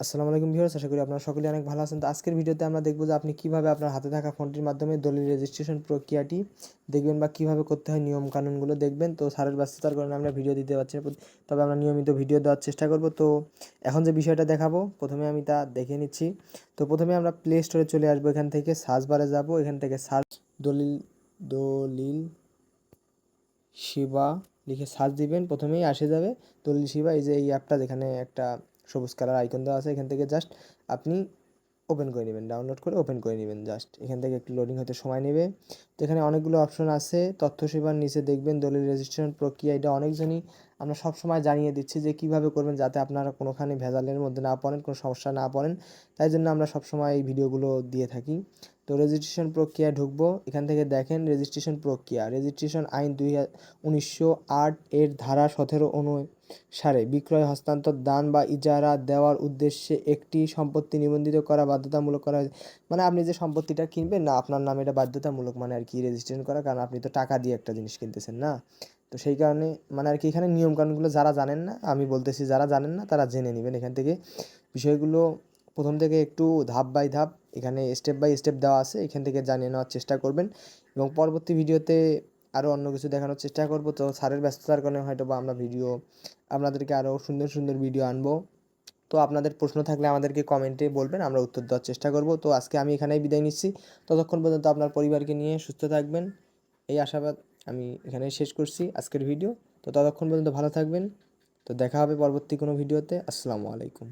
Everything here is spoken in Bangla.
আসসালামু আলাইকুম ভিউয়ার্স, আশা করি আপনারা সকলে অনেক ভালো আছেন। তো আজকের ভিডিওতে আমরা দেখব যে আপনি কীভাবে আপনার হাতে থাকা ফোনটির মাধ্যমে দলিল রেজিস্ট্রেশন প্রক্রিয়াটি দেখবেন বা কীভাবে করতে হয় নিয়ম কানুনগুলো দেখবেন। তো স্যারের ব্যস্ততার কারণে আমরা ভিডিও দিতে পারছি না, তবে আমরা নিয়মিত ভিডিও দেওয়ার চেষ্টা করব। তো এখন যে বিষয়টা দেখাবো, প্রথমে আমি তা দেখে নিচ্ছি। তো প্রথমে আমরা প্লে স্টোরে চলে আসব, এখান থেকে সার্চ বারে যাব। এখান থেকে সার্চ দলিল দলিল শিবা লিখে সার্চ দিবেন। প্রথমেই আসে যাবে দলিল শিবা, এই যে এই অ্যাপটা যেখানে একটা সবুজ কালার আইকন দেওয়া আছে, এখান থেকে জাস্ট আপনি ওপেন করে নেবেন ডাউনলোড করে ওপেন করে নেবেন জাস্ট এখান থেকে একটু লোডিং হতে সময় নেবে। তো এখানে অনেকগুলো অপশন আছে, তথ্য সেবার নিচে দেখবেন, দলিল রেজিস্ট্রেশন প্রক্রিয়া এটা অনেকজনই আমরা সবসময় জানিয়ে দিচ্ছি যে কীভাবে করবেন যাতে আপনারা কোনোখানে ভেজালের মধ্যে না পড়েন, কোনো সমস্যা না পড়েন। তাই জন্য আমরা সবসময় এই ভিডিওগুলো দিয়ে থাকি। তো রেজিস্ট্রেশন প্রক্রিয়া ঢুকবো। এখান থেকে দেখেন রেজিস্ট্রেশন প্রক্রিয়া। রেজিস্ট্রেশন আইন দুই উনিশশো আট এর ধারা সতেরো অনুসারে বিক্রয়, হস্তান্তর, দান বা ইজারা দেওয়ার উদ্দেশ্যে একটি সম্পত্তি নিবন্ধিত করা বাধ্যতামূলক করা মানে আপনি যে সম্পত্তিটা কিনবেন না, আপনার নামে এটা বাধ্যতামূলক মানে আর কি রেজিস্ট্রেশন করা, কারণ আপনি তো টাকা দিয়ে একটা জিনিস কিনতেছেন না। তো সেই কারণে মানে আর কি এখানে নিয়মকানুনগুলো যারা জানেন না, আমি বলতেছি যারা জানেন না, তারা জেনে নেবেন। এখান থেকে বিষয়গুলো প্রথম থেকে একটু ধাপ বাই ধাপ এখানে স্টেপ বাই স্টেপ দেওয়া আছে, এখান থেকে জানিয়ে নেওয়ার চেষ্টা করবেন এবং পরবর্তী ভিডিওতে আরও অন্য কিছু দেখানোর চেষ্টা করব। তো স্যারের ব্যস্ততার কারণে হয়তো বা আমরা ভিডিও, আপনাদেরকে আরও সুন্দর সুন্দর ভিডিও আনব। তো আপনাদের প্রশ্ন থাকলে আমাদেরকে কমেন্টে বলবেন, আমরা উত্তর দেওয়ার চেষ্টা করব। তো আজকে আমি এখানেই বিদায় নিচ্ছি। ততক্ষণ পর্যন্ত আপনার পরিবারকে নিয়ে সুস্থ থাকবেন। এই আশাবাদ আমি এখানেই শেষ করছি আজকের ভিডিও। তো ততক্ষণ পর্যন্ত ভালো থাকবেন। তো দেখা হবে পরবর্তী কোনো ভিডিওতে। আসসালামু আলাইকুম।